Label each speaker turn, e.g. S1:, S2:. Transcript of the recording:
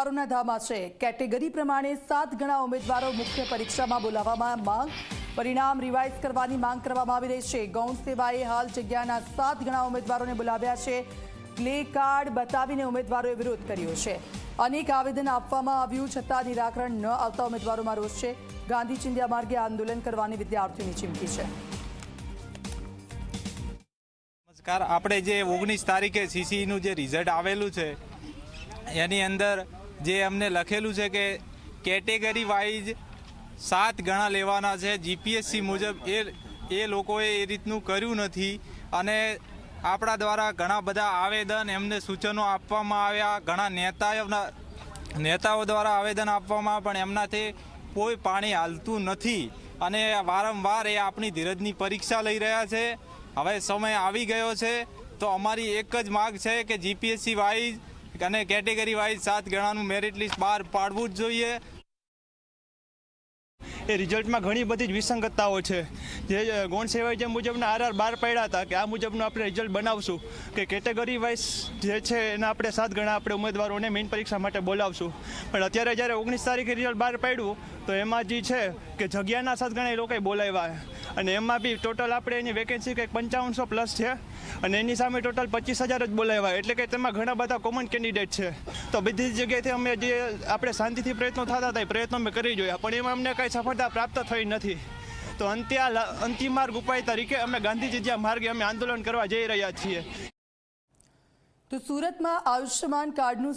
S1: ઉમેદવારોના ધામા છે. કેટેગરી પ્રમાણે સાત ગણા ઉમેદવારો મુખ્ય પરીક્ષામાં બોલાવવામાં માંગ. પરિણામ રિવાઇઝ કરવાની માંગ કરવામાં આવી રહી છે. ગૌણ સેવાએ હાલ જગ્યાના સાત ગણા ઉમેદવારોને બોલાવ્યા છે. પ્લે કાર્ડ બતાવીને ઉમેદવારોએ વિરોધ કર્યો છે. અનેક આવેદન આપવામાં આવ્યું છતાં નિરાકરણ ન આવતા ઉમેદવારોમાં રોષ છે. ગાંધી ચિંધ્યા માર્ગે આંદોલન કરવાની વિદ્યાર્થીઓની ચીમકી છે.
S2: નમસ્કાર. આપણે જે ઓગણીસ તારીખે સીસીનું જે રિઝલ્ટ આવેલું છે, એની અંદર જે અમને લખેલું છે કે કેટેગરી વાઇઝ સાત ગણા લેવાના છે. જીપીએસસી મુજબ એ એ લોકોએ એ રીતનું કર્યું નથી અને આપણા દ્વારા ઘણા બધા આવેદન એમને સૂચનો આપવામાં આવ્યા. ઘણા નેતાઓના, નેતાઓ દ્વારા આવેદન આપવામાં પણ એમનાથી કોઈ પાણી હાલતું નથી અને વારંવાર એ આપણી ધીરજની પરીક્ષા લઈ રહ્યા છે. હવે સમય આવી ગયો છે. તો અમારી એક જ માગ છે કે જીપીએસસી વાઇઝ અને કેટેગરી વાઇઝ સાત ગણાનું મેરિટ લિસ્ટ બહાર પાડવું જ જોઈએ.
S3: એ રિઝલ્ટમાં ઘણી બધી જ વિસંગતતાઓ છે. જે ગૌણ સેવાય જે મુજબના આર આર બાર પડ્યા હતા, કે આ મુજબનું આપણે રિઝલ્ટ બનાવશું, કે કેટેગરી વાઇઝ જે છે એના આપણે સાત ગણા આપણે ઉમેદવારોને મેઇન પરીક્ષા માટે બોલાવશું. પણ અત્યારે જ્યારે ઓગણીસ તારીખે રિઝલ્ટ બહાર પાડ્યું, તો એમાં જે છે કે જગ્યાના સાત ગણા એ લોકોએ બોલાવ્યા. અને એમાં બી ટોટલ આપણે એની વેકેન્સી કંઈક પંચાવનસો પ્લસ છે, અને એની સામે ટોટલ પચીસ હજાર જ બોલાવ્યા. એટલે કે તેમાં ઘણા બધા કોમન કેન્ડિડેટ છે. તો બધી જગ્યાએથી અમે જે, આપણે શાંતિથી પ્રયત્નો થતા હતા, એ પ્રયત્નો અમે કરી જોયા. પણ એમાં અમને કંઈ સફળતા પ્રાપ્ત થઈ નથી. તો અંત્યા અંતિમ માર્ગ ઉપાય તરીકે અમે ગાંધીજી જ્યાં માર્ગે અમે આંદોલન કરવા જઈ રહ્યા છીએ.
S1: તો સુરતમાં આયુષ્યમાન કાર્ડનું